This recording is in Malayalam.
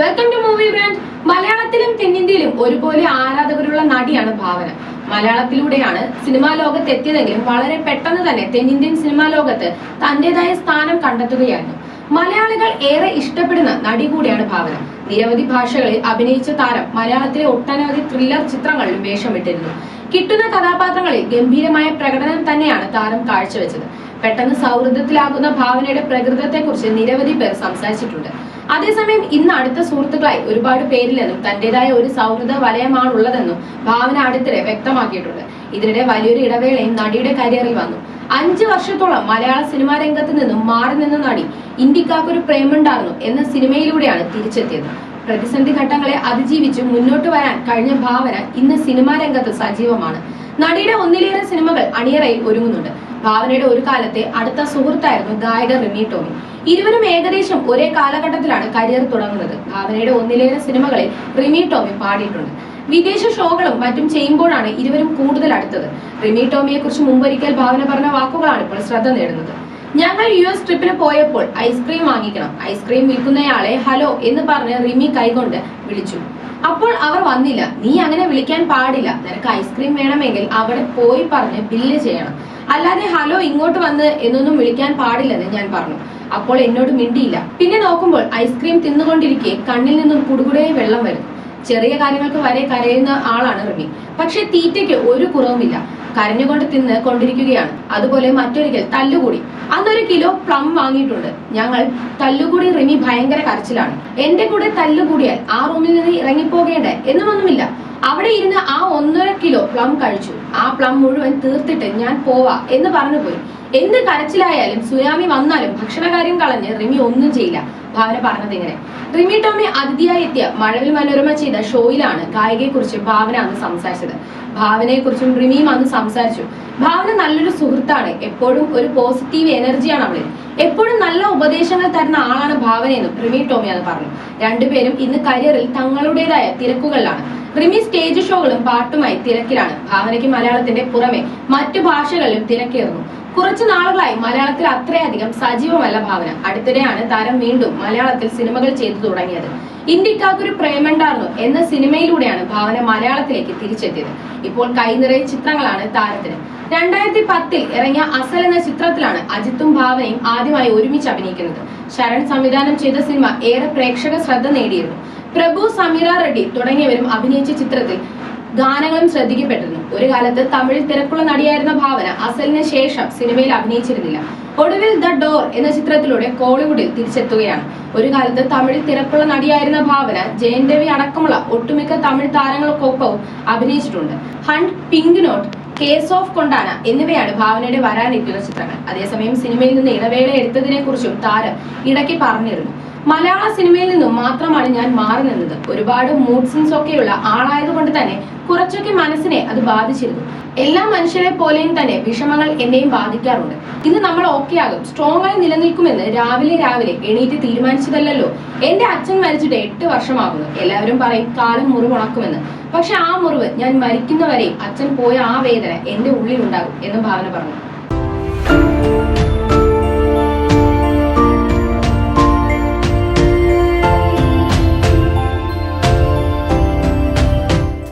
വെൽക്കം ടു മൂവി ബ്രാൻഡ് മലയാളത്തിലും തെന്നിന്ത്യയിലും ഒരുപോലെ ആരാധകരുള്ള നടിയാണ് ഭാവന. മലയാളത്തിലൂടെയാണ് സിനിമാ ലോകത്ത് എത്തിയതെങ്കിലും വളരെ പെട്ടെന്ന് തന്നെ തെന്നിന്ത്യൻ സിനിമാ ലോകത്ത് തന്റേതായ സ്ഥാനം കണ്ടെത്തുകയായിരുന്നു. മലയാളികൾ ഏറെ ഇഷ്ടപ്പെടുന്ന നടി കൂടിയാണ് ഭാവന. നിരവധി ഭാഷകളിൽ അഭിനയിച്ച താരം മലയാളത്തിലെ ഒട്ടനവധി ത്രില്ലർ ചിത്രങ്ങളിലും വേഷമിട്ടിരുന്നു. കിട്ടുന്ന കഥാപാത്രങ്ങളിൽ ഗംഭീരമായ പ്രകടനം തന്നെയാണ് താരം കാഴ്ചവെച്ചത്. പെട്ടെന്ന് സൗഹൃദത്തിലാകുന്ന ഭാവനയുടെ പ്രകൃതത്തെക്കുറിച്ച് നിരവധി പേർ സംസാരിച്ചിട്ടുണ്ട്. അതേസമയം ഇന്ന് അടുത്ത സുഹൃത്തുക്കളായി ഒരുപാട് പേരില്ലെന്നും തന്റേതായ ഒരു സൗഹൃദ വലയമാണുള്ളതെന്നും ഭാവന അടുത്തിടെ വ്യക്തമാക്കിയിട്ടുണ്ട്. ഇതിനിടെ വലിയൊരു ഇടവേളയും നടിയുടെ കരിയറിൽ വന്നു. അഞ്ച് വർഷത്തോളം മലയാള സിനിമാ രംഗത്ത് നിന്നും മാറി നിന്ന നടി ഇന്ത്യക്കാർക്കൊരു പ്രേമുണ്ടായിരുന്നു എന്ന സിനിമയിലൂടെയാണ് തിരിച്ചെത്തിയത്. പ്രതിസന്ധി ഘട്ടങ്ങളെ അതിജീവിച്ച് മുന്നോട്ട് വരാൻ കഴിഞ്ഞ ഭാവന ഇന്ന് സിനിമാ രംഗത്ത് സജീവമാണ്. നടിയുടെ ഒന്നിലേറെ സിനിമകൾ അണിയറയിൽ ഒരുങ്ങുന്നുണ്ട്. ഭാവനയുടെ ഒരു കാലത്തെ അടുത്ത സുഹൃത്തായിരുന്നു ഗായകൻ റിമി ടോമി. ഇരുവരും ഏകദേശം ഒരേ കാലഘട്ടത്തിലാണ് കരിയർ തുടങ്ങുന്നത്. ഭാവനയുടെ ഒന്നിലേറെ സിനിമകളിൽ റിമി ടോമി പാടിയിട്ടുണ്ട്. വിദേശ ഷോകളും മറ്റും ചെയ്യുമ്പോഴാണ് ഇരുവരും കൂടുതൽ അടുത്തത്. റിമി ടോമിയെ കുറിച്ച് മുമ്പൊരിക്കൽ ഭാവന പറഞ്ഞ വാക്കുകളാണ് ഇപ്പോൾ ശ്രദ്ധ നേടുന്നത്. ഞങ്ങൾ യു എസ് ട്രിപ്പിന് പോയപ്പോൾ ഐസ്ക്രീം വാങ്ങിക്കണം. ഐസ്ക്രീം വിൽക്കുന്നയാളെ ഹലോ എന്ന് പറഞ്ഞ് റിമി കൈകൊണ്ട് വിളിച്ചു. അപ്പോൾ അവർ വന്നില്ല. നീ അങ്ങനെ വിളിക്കാൻ പാടില്ല. നിനക്ക് ഐസ്ക്രീം വേണമെങ്കിൽ അവിടെ പോയി പറഞ്ഞ് ബില്ല് ചെയ്യണം. അല്ലാതെ ഹലോ ഇങ്ങോട്ട് വന്ന് എന്നൊന്നും വിളിക്കാൻ പാടില്ലെന്ന് ഞാൻ പറഞ്ഞു. അപ്പോൾ എന്നോട് മിണ്ടിയില്ല. പിന്നെ നോക്കുമ്പോൾ ഐസ്ക്രീം തിന്നുകൊണ്ടിരിക്കെ കണ്ണിൽ നിന്നും കുടുകുടേ വെള്ളം വരും ചെറിയ കാര്യങ്ങൾക്ക് വരെ കരയുന്ന ആളാണ് റിമി. പക്ഷെ തീറ്റയ്ക്ക് ഒരു കുറവുമില്ല. കരഞ്ഞുകൊണ്ട് തിന്ന് കൊണ്ടിരിക്കുകയാണ്. അതുപോലെ മറ്റൊരിക്കൽ തല്ലുകൂടി. അന്നൊരു കിലോ പ്ലം വാങ്ങിയിട്ടുണ്ട്. ഞങ്ങൾ തല്ലുകൂടി റിമി ഭയങ്കര കരച്ചിലാണ്. എന്റെ കൂടെ തല്ലുകൂടിയാൽ ആ റൂമിൽ നിന്ന് ഇറങ്ങിപ്പോകേണ്ടേ? എന്നുമൊന്നുമില്ല. അവിടെ ഇരുന്ന് ആ ഒന്നര കിലോ പ്ലം കഴിച്ചു. ആ പ്ലം മുഴുവൻ തീർത്തിട്ട് ഞാൻ പോവാ എന്ന് പറഞ്ഞു പോയി എന്ത് കരച്ചിലായാലും സുനാമി വന്നാലും ഭക്ഷണകാര്യം കളഞ്ഞ് റിമി ഒന്നും ചെയ്യില്ല. ഭാവന പറഞ്ഞത് ഇങ്ങനെ. റിമി ടോമി അതിഥിയായി എത്തിയ മഴവിൽ മനോരമ ചെയ്ത ഷോയിലാണ് ഗായികയെക്കുറിച്ച് ഭാവന അന്ന് സംസാരിച്ചത്. ഭാവനയെക്കുറിച്ചും റിമിയും അന്ന് സംസാരിച്ചു. ഭാവന നല്ലൊരു സുഹൃത്താണ്. എപ്പോഴും ഒരു പോസിറ്റീവ് എനർജിയാണ് അവളിൽ. എപ്പോഴും നല്ല ഉപദേശങ്ങൾ തരുന്ന ആളാണ് ഭാവനയെന്നും റിമി ടോമി അന്ന് പറഞ്ഞു. രണ്ടുപേരും ഇന്ന് കരിയറിൽ തങ്ങളുടേതായ തിരക്കുകളിലാണ്. റിമി സ്റ്റേജ് ഷോകളും പാട്ടുമായി തിരക്കിലാണ്. ഭാവനയ്ക്ക് മലയാളത്തിന്റെ പുറമെ മറ്റു ഭാഷകളിലും തിരക്കേറുന്നു. കുറച്ചു നാളുകളായി മലയാളത്തിൽ അത്രയധികം സജീവമല്ല ഭാവന. അടുത്തിടെയാണ് താരം വീണ്ടും മലയാളത്തിൽ സിനിമകൾ ചെയ്തു തുടങ്ങിയത്. ഇന്ത്യക്കാർക്കൊരു പ്രേമണ്ടാർന്നു എന്ന സിനിമയിലൂടെയാണ് ഭാവന മലയാളത്തിലേക്ക് തിരിച്ചെത്തിയത്. ഇപ്പോൾ കൈനിറയ ചിത്രങ്ങളാണ് താരത്തിന്. രണ്ടായിരത്തി പത്തിൽ ഇറങ്ങിയ അസൽ എന്ന ചിത്രത്തിലാണ് അജിത്തും ഭാവനയും ആദ്യമായി ഒരുമിച്ച് അഭിനയിക്കുന്നത്. ശരൺ സംവിധാനം ചെയ്ത സിനിമ ഏറെ പ്രേക്ഷക ശ്രദ്ധ നേടിയിരുന്നു. പ്രഭു സമീറ റെഡ്ഡി തുടങ്ങിയവരും അഭിനയിച്ച ചിത്രത്തിൽ ഗാനങ്ങളും ശ്രദ്ധിക്കപ്പെട്ടിരുന്നു. ഒരു കാലത്ത് തമിഴിൽ തിരക്കുള്ള നടിയായിരുന്ന ഭാവന അസലിന് ശേഷം സിനിമയിൽ അഭിനയിച്ചിരുന്നില്ല. ഒടുവിൽ ദ ഡോർ എന്ന ചിത്രത്തിലൂടെ കോളിവുഡിൽ തിരിച്ചെത്തുകയാണ്. ഒരു കാലത്ത് തമിഴിൽ തിരക്കുള്ള നടിയായിരുന്ന ഭാവന ജയൻ രവി അടക്കമുള്ള ഒട്ടുമിക്ക തമിഴ് താരങ്ങൾക്കൊപ്പവും അഭിനയിച്ചിട്ടുണ്ട്. Hunt pink note case of Kondana എന്നിവയാണ് ഭാവനയുടെ വരാനിരിക്കുന്ന ചിത്രങ്ങൾ. അതേസമയം സിനിമയിൽ നിന്ന് ഇടവേള എടുത്തതിനെ കുറിച്ചും താരം ഇടയ്ക്ക് പറഞ്ഞിരുന്നു. മലയാള സിനിമയിൽ നിന്നും മാത്രമാണ് ഞാൻ മാറി നിന്നത്. ഒരുപാട് മൂഡ് സിൻസ് ഒക്കെയുള്ള ആളായതുകൊണ്ട് തന്നെ കുറച്ചൊക്കെ മനസ്സിനെ അത് ബാധിച്ചിരുന്നു. എല്ലാ മനുഷ്യരെ പോലെയും തന്നെ വിഷമങ്ങൾ എന്നെയും ബാധിക്കാറുണ്ട്. ഇന്ന് നമ്മൾ ഓക്കെ ആകും. സ്ട്രോങ് ആയി നിലനിൽക്കുമെന്ന് രാവിലെ രാവിലെ എണീറ്റ് തീരുമാനിച്ചതല്ലോ എന്റെ അച്ഛൻ മരിച്ചിട്ട് എട്ട് വർഷമാകുന്നു. എല്ലാവരും പറയും കാലം മുറിവുണക്കുമെന്ന്. പക്ഷെ ആ മുറിവ് ഞാൻ മരിക്കുന്നവരെയും അച്ഛൻ പോയ ആ വേദന എന്റെ ഉള്ളിലുണ്ടാകും എന്ന് ഭാവന പറഞ്ഞു.